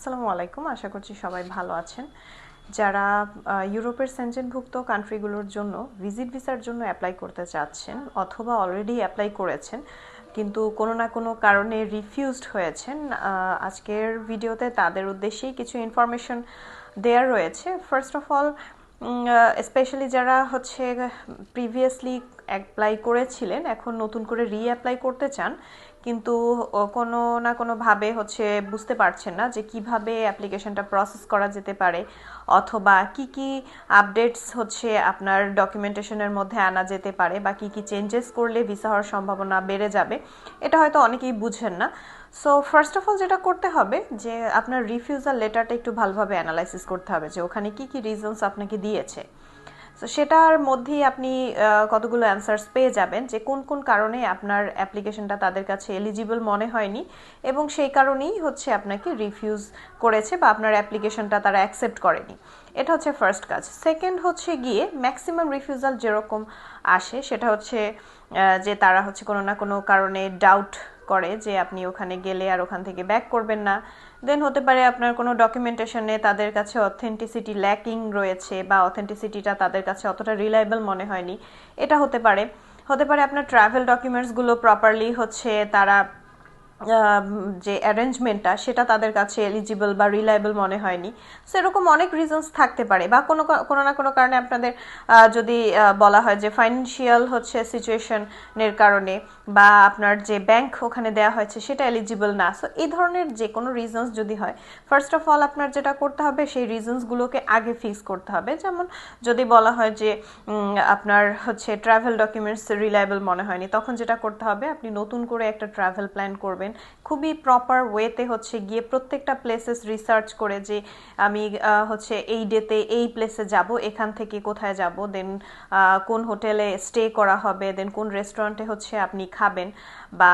আসসালামু আলাইকুম। আশা করছি সবাই ভালো আছেন। যারা ইউরোপের সেনজেনভুক্ত কান্ট্রিগুলোর জন্য ভিজিট ভিসার জন্য অ্যাপ্লাই করতে চাচ্ছেন অথবা অলরেডি অ্যাপ্লাই করেছেন, কিন্তু কোনো না কোনো কারণে রিফিউজড হয়েছেন আজকের ভিডিওতে তাদের উদ্দেশ্যেই কিছু ইনফরমেশন দেয়ার রয়েছে। ফার্স্ট অফ অল স্পেশালি যারা হচ্ছে প্রিভিয়াসলি অ্যাপ্লাই করেছিলেন, এখন নতুন করে রি অ্যাপ্লাই করতে চান, কিন্তু কোনো না কোনোভাবে হচ্ছে বুঝতে পারছেন না যে কীভাবে অ্যাপ্লিকেশনটা প্রসেস করা যেতে পারে, অথবা কি কি আপডেটস হচ্ছে আপনার ডকুমেন্টেশনের মধ্যে আনা যেতে পারে, বা কি কি চেঞ্জেস করলে ভিসা হওয়ার সম্ভাবনা বেড়ে যাবে, এটা হয়তো অনেকেই বুঝেন না। সো ফার্স্ট অফ অল যেটা করতে হবে যে আপনার রিফিউজাল লেটারটা একটু ভালোভাবে অ্যানালাইসিস করতে হবে যে ওখানে কি কি রিজনস আপনাকে দিয়েছে। সেটার মধ্যেই আপনি কতগুলো অ্যান্সার্স পেয়ে যাবেন যে কোন কোন কারণে আপনার অ্যাপ্লিকেশনটা তাদের কাছে এলিজিবল মনে হয়নি এবং সেই কারণেই হচ্ছে আপনাকে রিফিউজ করেছে বা আপনার অ্যাপ্লিকেশনটা তারা অ্যাকসেপ্ট করেনি। এটা হচ্ছে ফার্স্ট কাজ। সেকেন্ড হচ্ছে গিয়ে ম্যাক্সিমাম রিফিউজাল যেরকম আসে, সেটা হচ্ছে যে তারা হচ্ছে কোনো না কোনো কারণে ডাউট করে যে আপনি ওখানে গেলে আর ওখান থেকে ব্যাক করবেন না। দেন হতে পারে আপনার কোনো ডকুমেন্টেশনে তাদের কাছে অথেন্টিসিটি ল্যাকিং রয়েছে বা অথেন্টিসিটিটা তাদের কাছে অতটা রিলায়েবল মনে হয়নি। এটা হতে পারে। হতে পারে আপনার ট্রাভেল ডকুমেন্টসগুলো প্রপারলি হচ্ছে, তারা যে অ্যারেঞ্জমেন্টটা সেটা তাদের কাছে এলিজিবল বা রিলায়েবল মনে হয়নি। সো এরকম অনেক রিজনস থাকতে পারে বা কোনো কোনো না কোনো কারণে আপনাদের যদি বলা হয় যে ফাইন্যান্সিয়াল হচ্ছে সিচুয়েশনের কারণে বা আপনার যে ব্যাংক ওখানে দেওয়া হয়েছে সেটা এলিজিবল না। সো এই ধরনের যে কোনো রিজনস যদি হয় ফার্স্ট অফ অল আপনার যেটা করতে হবে, সেই রিজনসগুলোকে আগে ফিক্স করতে হবে। যেমন যদি বলা হয় যে আপনার হচ্ছে ট্রাভেল ডকুমেন্টস রিলায়েবল মনে হয়নি, তখন যেটা করতে হবে, আপনি নতুন করে একটা ট্রাভেল প্ল্যান করবেন। খুবই প্রপার ওয়েতে হচ্ছে গিয়ে প্রত্যেকটা প্লেসেস রিসার্চ করে যে আমি হচ্ছে এই ডেতে এই প্লেসে যাব, এখান থেকে কোথায় যাব দেন কোন হোটেলে স্টে করা হবে দেন কোন রেস্টুরেন্টে হচ্ছে আপনি খাবেন। বা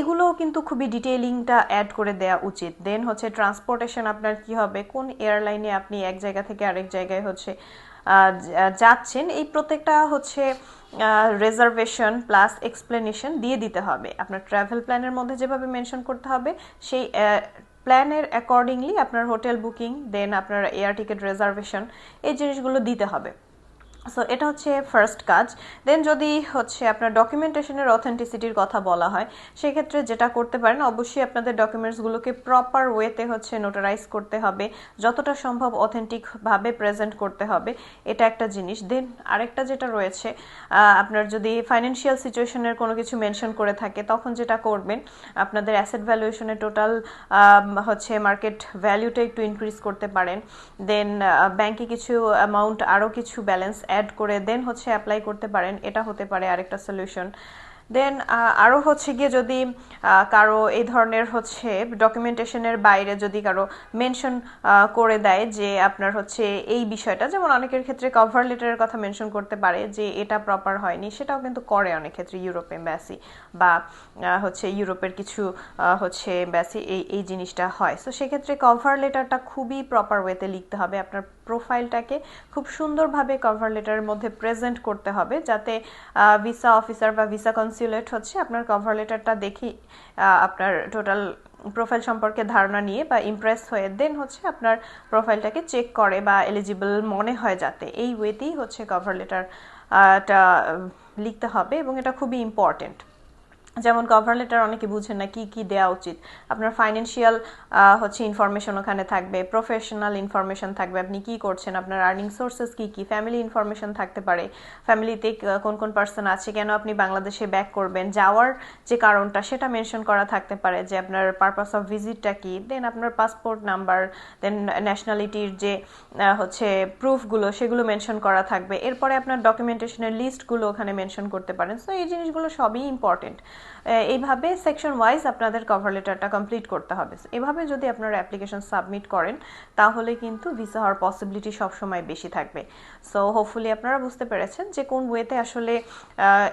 এগুলোও কিন্তু খুবই ডিটেলিংটা অ্যাড করে দেওয়া উচিত। দেন হচ্ছে ট্রান্সপোর্টেশন আপনার কি হবে, কোন এয়ারলাইনে আপনি এক জায়গা থেকে আরেক জায়গায় হচ্ছে যাচ্ছেন, এই প্রত্যেকটা হচ্ছে রেজার্ভেশন প্লাস এক্সপ্লেনেশন দিয়ে দিতে হবে। আপনার ট্রাভেল প্ল্যানের মধ্যে যেভাবে মেনশন করতে হবে, সেই প্ল্যানের অ্যাকর্ডিংলি আপনার হোটেল বুকিং দেন আপনার এয়ার টিকিট রেজার্ভেশন এই জিনিসগুলো দিতে হবে। সো এটা হচ্ছে ফার্স্ট কাজ। দেন যদি হচ্ছে আপনার ডকুমেন্টেশনের অথেন্টিসিটির কথা বলা হয়, সেক্ষেত্রে যেটা করতে পারেন, অবশ্যই আপনাদের ডকুমেন্টসগুলোকে প্রপার ওয়েতে হচ্ছে নোটারাইজ করতে হবে। যতটা সম্ভব অথেন্টিকভাবে প্রেজেন্ট করতে হবে। এটা একটা জিনিস। দেন আরেকটা যেটা রয়েছে আপনার যদি ফাইন্যান্সিয়াল সিচুয়েশনের কোনো কিছু মেনশন করে থাকে, তখন যেটা করবেন, আপনাদের অ্যাসেট ভ্যালুয়েশনের টোটাল হচ্ছে মার্কেট ভ্যালুটা একটু ইনক্রিজ করতে পারেন। দেন ব্যাংকে কিছু অ্যামাউন্ট আরও কিছু ব্যালেন্স অ্যাড করে দেন হচ্ছে অ্যাপ্লাই করতে পারেন এটা হতে পারে আরেকটা সলিউশন দেন আরও হচ্ছে গিয়ে যদি কারও এই ধরনের হচ্ছে ডকুমেন্টেশনের বাইরে যদি কারও মেনশন করে দেয় যে আপনার হচ্ছে এই বিষয়টা, যেমন অনেকের ক্ষেত্রে কভার লেটারের কথা মেনশন করতে পারে যে এটা প্রপার হয়নি, সেটাও কিন্তু করে অনেক ক্ষেত্রে ইউরোপ এম্বাসি বা হচ্ছে ইউরোপের কিছু হচ্ছে এম্বাসি এই এই জিনিসটা হয়। সো সেক্ষেত্রে কভার লেটারটা খুবই প্রপার ওয়েতে লিখতে হবে, আপনার প্রোফাইলটাকে খুব সুন্দরভাবে কভার লেটারের মধ্যে প্রেজেন্ট করতে হবে, যাতে ভিসা অফিসার বা ভিসা কনসিউলেট হচ্ছে আপনার কভার লেটারটা দেখি আপনার টোটাল প্রোফাইল সম্পর্কে ধারণা নিয়ে বা ইমপ্রেস হয়ে দেন হচ্ছে আপনার প্রোফাইলটাকে চেক করে বা এলিজিবল মনে হয় যাতে এই ওয়েতেই হচ্ছে কভার লেটারটা লিখতে হবে এবং এটা খুবই ইম্পর্টেন্ট যেমন কভার লেটার অনেকে বুঝেন না, কি কি দেওয়া উচিত? আপনার ফাইন্যান্সিয়াল হচ্ছে ইনফরমেশন ওখানে থাকবে প্রফেশনাল ইনফরমেশন থাকবে, আপনি কি করছেন, আপনার আর্নিং সোর্সেস কি কি ফ্যামিলি ইনফরমেশন থাকতে পারে ফ্যামিলিতে কোন কোন পার্সন আছে, কেন আপনি বাংলাদেশে ব্যাক করবেন, যাওয়ার যে কারণটা সেটা মেনশন করা থাকতে পারে, যে আপনার পারপাস অফ ভিজিটটা কি দেন আপনার পাসপোর্ট নাম্বার দেন ন্যাশনালিটির যে হচ্ছে প্রুফগুলো সেগুলো মেনশন করা থাকবে, এরপরে আপনার ডকুমেন্টেশনের লিস্টগুলো ওখানে মেনশন করতে পারেন সো এই জিনিসগুলো সবই ইম্পর্টেন্ট এইভাবে সেকশন ওয়াইজ আপনাদের কভার লেটারটা কমপ্লিট করতে হবে। এভাবে যদি আপনারা অ্যাপ্লিকেশন সাবমিট করেন, তাহলে কিন্তু ভিসা হওয়ার পসিবিলিটি সবসময় বেশি থাকবে। সো হোপফুলি আপনারা বুঝতে পেরেছেন যে কোন ওয়েতে আসলে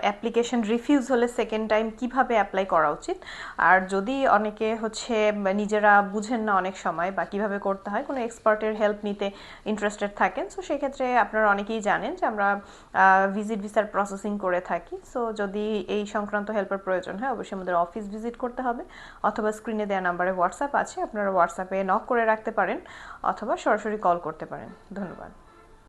অ্যাপ্লিকেশন রিফিউজ হলে সেকেন্ড টাইম কীভাবে অ্যাপ্লাই করা উচিত। আর যদি অনেকে হচ্ছে, নিজেরা বুঝেন না অনেক সময় বা কীভাবে করতে হয়, কোনো এক্সপার্টের হেল্প নিতে ইন্টারেস্টেড থাকেন সো সেক্ষেত্রে আপনারা অনেকেই জানেন যে আমরা ভিজিট ভিসার প্রসেসিং করে থাকি। সো যদি এই সংক্রান্ত হেল্পের প্রয়োজন প্রয়োজন হয়, অবশ্যই আমাদের অফিস ভিজিট করতে হবে, অথবা স্ক্রিনে দেওয়া নাম্বারে হোয়াটসঅ্যাপ আছে, আপনারা হোয়াটসঅ্যাপে নক করে রাখতে পারেন, অথবা সরাসরি কল করতে পারেন। ধন্যবাদ।